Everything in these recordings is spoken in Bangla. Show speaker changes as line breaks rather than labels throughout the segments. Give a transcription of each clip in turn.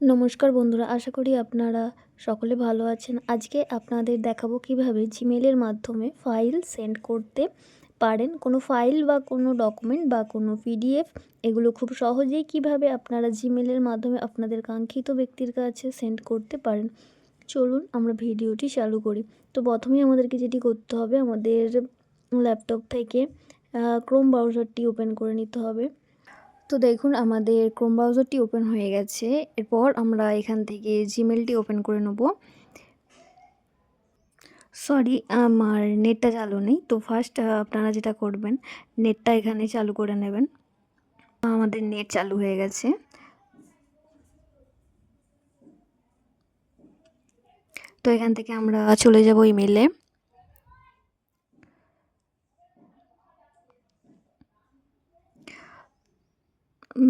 নমস্কার বন্ধুরা, আশা করি আপনারা সকলে ভালো আছেন। আজকে আপনাদের দেখাবো কীভাবে জিমেলের মাধ্যমে ফাইল সেন্ড করতে পারেন। কোনো ফাইল বা কোনো ডকুমেন্ট বা কোনো পিডিএফ এগুলো খুব সহজেই কীভাবে আপনারা জিমেলের মাধ্যমে আপনাদের কাঙ্ক্ষিত ব্যক্তির কাছে সেন্ড করতে পারেন। চলুন আমরা ভিডিওটি চালু করি। তো প্রথমেই আমাদেরকে যেটি করতে হবে, আমাদের ল্যাপটপ থেকে ক্রোম ব্রাউজারটি ওপেন করে নিতে হবে। তো দেখুন, আমাদের ক্রোম ব্রাউজারটি ওপেন হয়ে গেছে। এরপর আমরা এখান থেকে জিমেলটি ওপেন করে নেব। সরি আমার নেটটা চালু নেই। তো ফার্স্ট আপনারা যেটা করবেন নেটটা এখানে চালু করে নেবেন। আমাদের নেট চালু হয়ে গেছে। তো এখান থেকে আমরা চলে যাব ইমেলে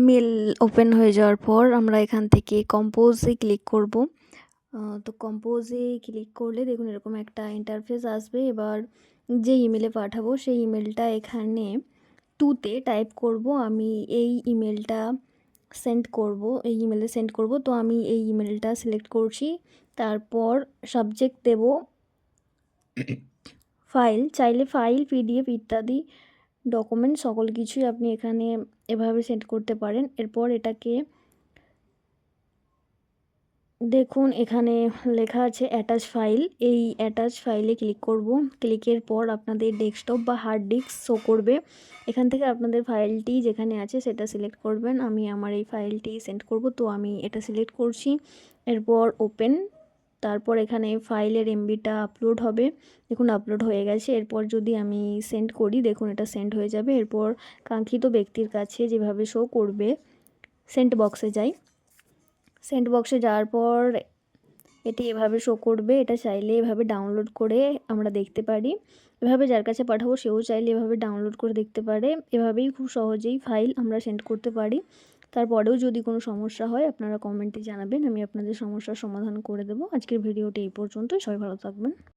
মেল ওপেন হয়ে যাওয়ার পর আমরা এখান থেকে কম্পোজে ক্লিক করব। তো কম্পোজে ক্লিক করলে দেখুন এরকম একটা ইন্টারফেস আসবে। এবার যে ইমেলে পাঠাবো সেই ইমেলটা এখানে টুতে টাইপ করব। আমি এই ইমেলটা সেন্ড করব, এই ইমেলে সেন্ড করব। তো আমি এই ইমেলটা সিলেক্ট করছি। তারপর সাবজেক্ট দেব ফাইল চাইলে ফাইল পিডিএফ ইত্যাদি ডকুমেন্ট সকল কিছুই আপনি এখানে এভাবে সেন্ড করতে পারেন। এরপর এটাকে দেখুন, এখানে লেখা আছে অ্যাটাচ ফাইল এই অ্যাটাচ ফাইলে ক্লিক করব। ক্লিকের পর আপনাদের ডেস্কটপ বা হার্ড ডিস্ক শো করবে। এখান থেকে আপনাদের ফাইলটি যেখানে আছে সেটা সিলেক্ট করবেন। আমি আমার এই ফাইলটি সেন্ড করব, তো আমি এটা সিলেক্ট করছি। এরপর ওপেন তারপর এখানে ফাইলের এমবিটা আপলোড হবে। দেখুন আপলোড হয়ে গেছে। এরপর যদি আমি সেন্ড করি, দেখুন এটা সেন্ড হয়ে যাবে। এরপর কাঙ্ক্ষিত ব্যক্তির কাছে যেভাবে শো করবে সেন্ট বক্সে যাই। সেন্ট বক্সে যাওয়ার পর এটি এভাবে শো করবে। এটা চাইলে এভাবে ডাউনলোড করে আমরা দেখতে পারি। এভাবে যার কাছে পাঠাবো, সেও চাইলে এভাবে ডাউনলোড করে দেখতে পারে। এভাবেই খুব সহজেই ফাইল আমরা সেন্ড করতে পারি। তারপরেও যদি কোনো সমস্যা হয়, আপনারা কমেন্টে জানাবেন, আমি আপনাদের সমস্যার সমাধান করে দেবো। আজকের ভিডিওটি এই পর্যন্তই, সবাই ভালো থাকবেন।